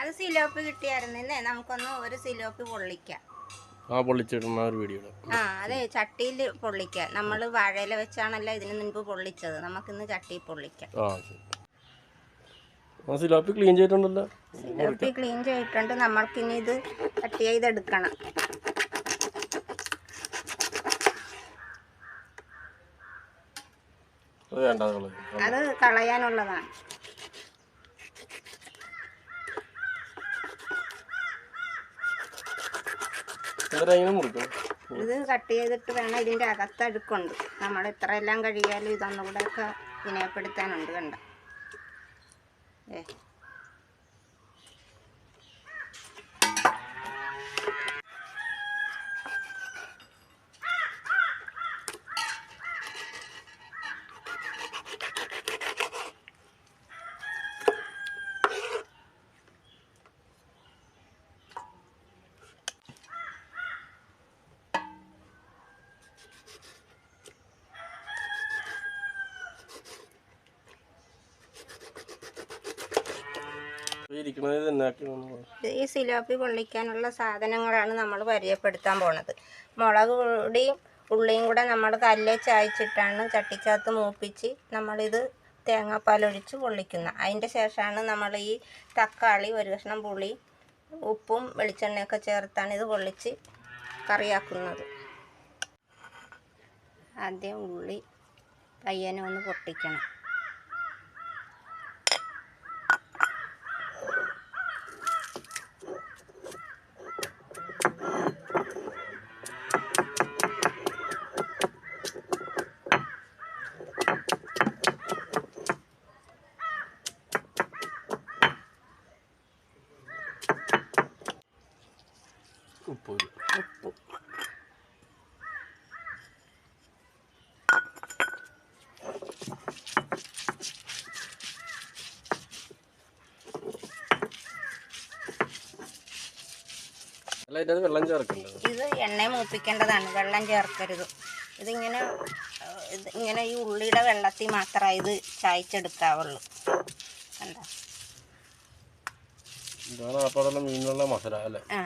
അത് സിലോപ്പി കിട്ടിയായിരുന്നേ നമുക്കൊന്ന് ഒരു സിലോപ്പി പൊള്ളിക്കാം. ആ പൊള്ളിച്ചിടുന്ന ഒരു വീഡിയോ ആ അതെ ചട്ടിയിൽ പൊള്ളിക്കാം. നമ്മൾ വാഴയില വെച്ചാണല്ലോ ഇതിന് മുൻപ് പൊള്ളിച്ചത്. നമുക്കിന്ന് ചട്ടിയിൽ പൊള്ളിക്കാം. ശരി. ക്ലീൻ ചെയ്തിട്ടുണ്ടല്ലോ? സിലോപ്പി ക്ലീൻ ചെയ്തിട്ടുണ്ട്. നമ്മൾക്കിനി ഇത് കട്ട് ചെയ്തെടുക്കണം. അത് കളയാനുള്ളതാണ്. ഇത് കട്ട് ചെയ്തിട്ട് വേണം ഇതിന്റെ അകത്ത് അഴുക്കുണ്ട് നമ്മൾ ഇത്ര ഇത്രയെല്ലാം കഴിയാലും ഇതൊന്നുകൂടെയൊക്കെ വിനയപ്പെടുത്താനുണ്ട് കണ്ട? ഏ. ഈ സിലോപ്പി പൊള്ളിക്കാനുള്ള സാധനങ്ങളാണ് നമ്മൾ പരിചയപ്പെടുത്താൻ പോണത്. മുളക് പൊടിയും ഉള്ളിയും കൂടെ നമ്മൾ കല്ലേ ചായച്ചിട്ടാണ് ചട്ടിക്കകത്ത് മൂപ്പിച്ച് നമ്മളിത് തേങ്ങാപ്പാലൊഴിച്ച് പൊള്ളിക്കുന്ന അതിന്റെ ശേഷമാണ് നമ്മൾ ഈ തക്കാളി ഒരു കഷ്ണം പുളി ഉപ്പും വെളിച്ചെണ്ണയൊക്കെ ചേർത്താണ് ഇത് പൊള്ളിച്ച് കറിയാക്കുന്നത്. ആദ്യം ഉള്ളി പയ്യനെ ഒന്ന് പൊട്ടിക്കണം. ഉപ്പ്. ഉപ്പ് വെള്ളം ചേർക്കണ്ടത് ഇത് എണ്ണ മൂപ്പിക്കേണ്ടതാണ്. വെള്ളം ചേർക്കരുത്. ഇതിങ്ങനെ ഇത് ഇങ്ങനെ ഈ ഉള്ളിയുടെ വെള്ളത്തിൽ മാത്രമേ ഇത് ചായച്ചെടുക്കാവുള്ളൂ. കണ്ടോ? ഇതാണ് അപ്പോൾ മീനുള്ള മസാല അല്ലേ? ആ.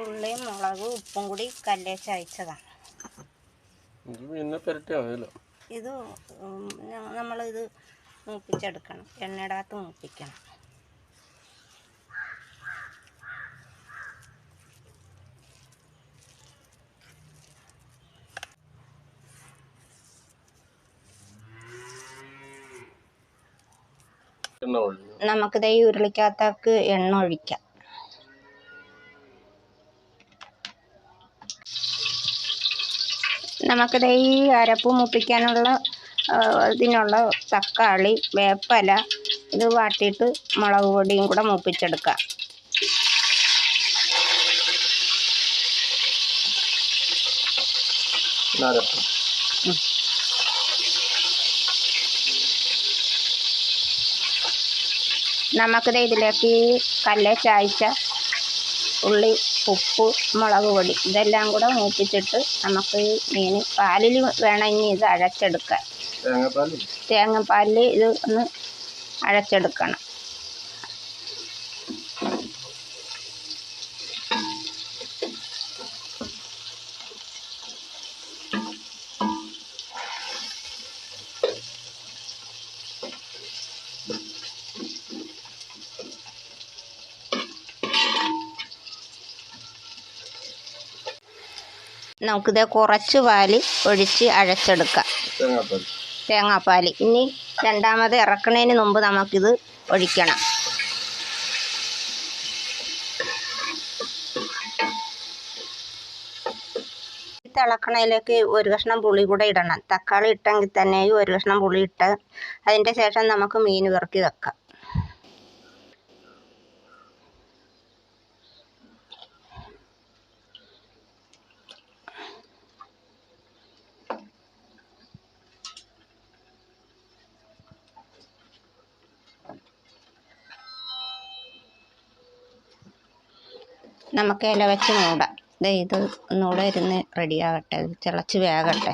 ഉള്ളിയും മുളകും ഉപ്പും കൂടി കല്ലേ അയച്ചതാണ് ഇത് നമ്മളിത് മൂപ്പിച്ചെടുക്കണം. എണ്ണയുടെ അകത്ത് മൂപ്പിക്കണം ഉരുളിക്കാത്തക്ക് നമുക്കിത് ഈ ഉരുളിക്കകത്തേക്ക് എണ്ണ ഒഴിക്കാം. നമുക്കിത് ഈ അരപ്പ് മുപ്പിക്കാനുള്ള ഇതിനുള്ള തക്കാളി വേപ്പല ഇത് വാട്ടിയിട്ട് മുളക് പൊടിയും കൂടെ മൂപ്പിച്ചെടുക്കാം. നമുക്കിത് ഇതിലേക്ക് ഈ കല്ലേ ചായച്ച ഉള്ളി ഉപ്പ് മുളക് പൊടി ഇതെല്ലാം കൂടെ മൂപ്പിച്ചിട്ട് നമുക്ക് ഈ മീൻ പാലിൽ വേണം ഇനി ഇത് അഴച്ചെടുക്കാൻ തേങ്ങാപ്പാലിൽ ഇത് ഒന്ന് അഴച്ചെടുക്കണം നമുക്കിത് കുറച്ച് പാൽ ഒഴിച്ച് അഴച്ചെടുക്കാം തേങ്ങാപ്പാൽ ഇനി രണ്ടാമത് ഇറക്കുന്നതിന് മുമ്പ് നമുക്കിത് ഒഴിക്കണം. തിളക്കണയിലേക്ക് ഒരു കഷ്ണം പുളി കൂടെ ഇടണം. തക്കാളി ഇട്ടെങ്കിൽ തന്നെയും ഒരു കഷ്ണം പുളി ഇട്ട് അതിന്റെ ശേഷം നമുക്ക് മീൻ വറുക്കി വെക്കാം. നമുക്ക് ഇല വെച്ച് മൂടാം. ഇത് ഒന്നുകൂടെ ഇരുന്ന് റെഡിയാകട്ടെ തിളച്ച് വേകട്ടെ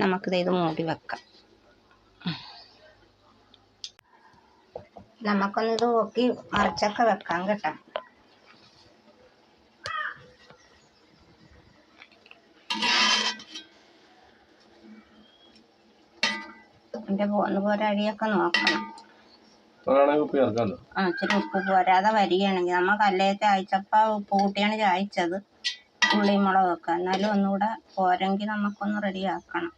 നമുക്കിത് ഇത് മൂടി വെക്കാം. നമുക്കൊന്നിത് നോക്കി മറിച്ചൊക്കെ വെക്കാം കേട്ടോ. പോന്ന് പോലെ അരിയൊക്കെ നോക്കണം. ആ ഇച്ചിരി ഉപ്പ് പോരാതെ വരികയാണെങ്കിൽ നമ്മൾ കല്ലയത്തെ അയച്ചപ്പോൾ ഉപ്പ് കൂട്ടിയാണ് ചായച്ചത്. ഉള്ളി മുളകൊക്കെ. എന്നാലും ഒന്നുകൂടെ പോരെങ്കിൽ നമുക്കൊന്ന് റെഡിയാക്കണം.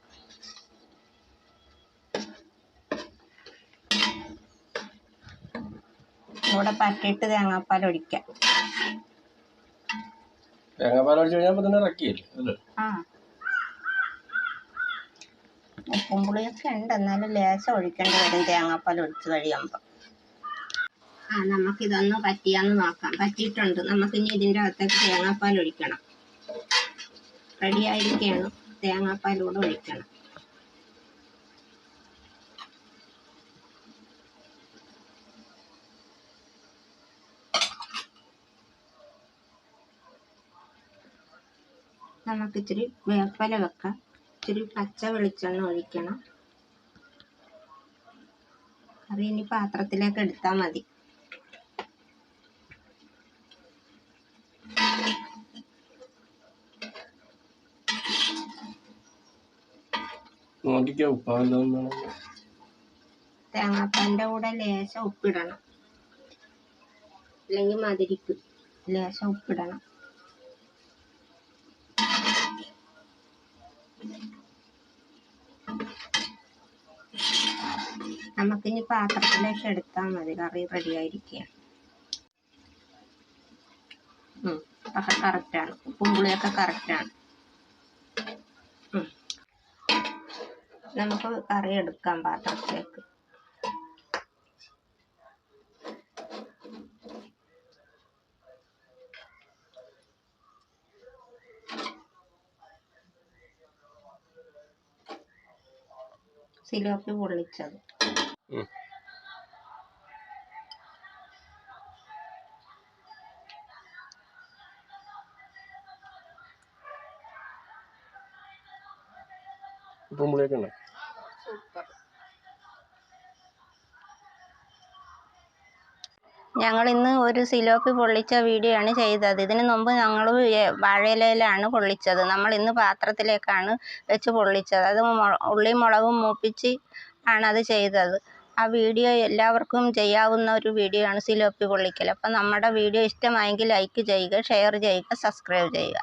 ഇവിടെ പറ്റിയിട്ട് തേങ്ങാപ്പാൽ ഒഴിക്കാം. തേങ്ങാപ്പാൽ കഴിഞ്ഞാൽ ആ. ഉപ്പും പുളിയൊക്കെ ഉണ്ട്. എന്നാലും ലേശം ഒഴിക്കേണ്ടി വരും. തേങ്ങാപ്പാൽ ഒഴിച്ച് കഴിയുമ്പോൾ ആ നമുക്ക് ഇതൊന്ന് പറ്റിയാന്ന് നോക്കാം. പറ്റിയിട്ടുണ്ട്. നമുക്കിനി ഇതിന്റെ അകത്തേക്ക് തേങ്ങാപ്പാൽ ഒഴിക്കണം. റെഡിയായിരിക്കുകയാണ് തേങ്ങാപ്പാൽ കൂടെ ഒഴിക്കണം. നമുക്ക് ഇച്ചിരി വേപ്പല വെക്കാം. ഇച്ചിരി പച്ച വെളിച്ചെണ്ണ ഒഴിക്കണം. കറി ഇനി പാത്രത്തിലേക്ക് എടുത്താൽ മതി. നോക്കിക്കോ ഉപ്പാവല്ലോ കൂടെ ലേശം ഉപ്പിടണം. അല്ലെങ്കിൽ മതിരിക്കും ലേശം ഉപ്പിടണം. നമുക്കിനി പാത്രത്തിലേക്ക് എടുത്താൽ മതി. കറി റെഡി ആയിരിക്കുക ഒക്കെ കറക്റ്റാണ് ഉപ്പും പുളിയൊക്കെ കറക്റ്റാണ് നമുക്ക് കറി എടുക്കാം പാത്രത്തിലേക്ക്. സിലോപ്പി പൊള്ളിച്ചത്. ഉപ്പും പുളിയൊക്കെ ഉണ്ടോ? ഞങ്ങൾ ഇന്ന് ഒരു സിലോപ്പി പൊള്ളിച്ച വീഡിയോ ആണ് ചെയ്തത്. ഇതിന് മുമ്പ് ഞങ്ങൾ വാഴയിലയിലാണ് പൊള്ളിച്ചത്. നമ്മൾ ഇന്ന് പാത്രത്തിലേക്കാണ് വെച്ച് പൊള്ളിച്ചത്. അത് ഉള്ളി ഉള്ളിയും മുളകും മൂപ്പിച്ച് ആണ് അത് ചെയ്തത്. ആ വീഡിയോ എല്ലാവർക്കും ചെയ്യാവുന്ന ഒരു വീഡിയോ ആണ് സിലോപ്പി പൊള്ളിക്കൽ. അപ്പം നമ്മുടെ വീഡിയോ ഇഷ്ടമായെങ്കിൽ ലൈക്ക് ചെയ്യുക ഷെയർ ചെയ്യുക സബ്സ്ക്രൈബ് ചെയ്യുക.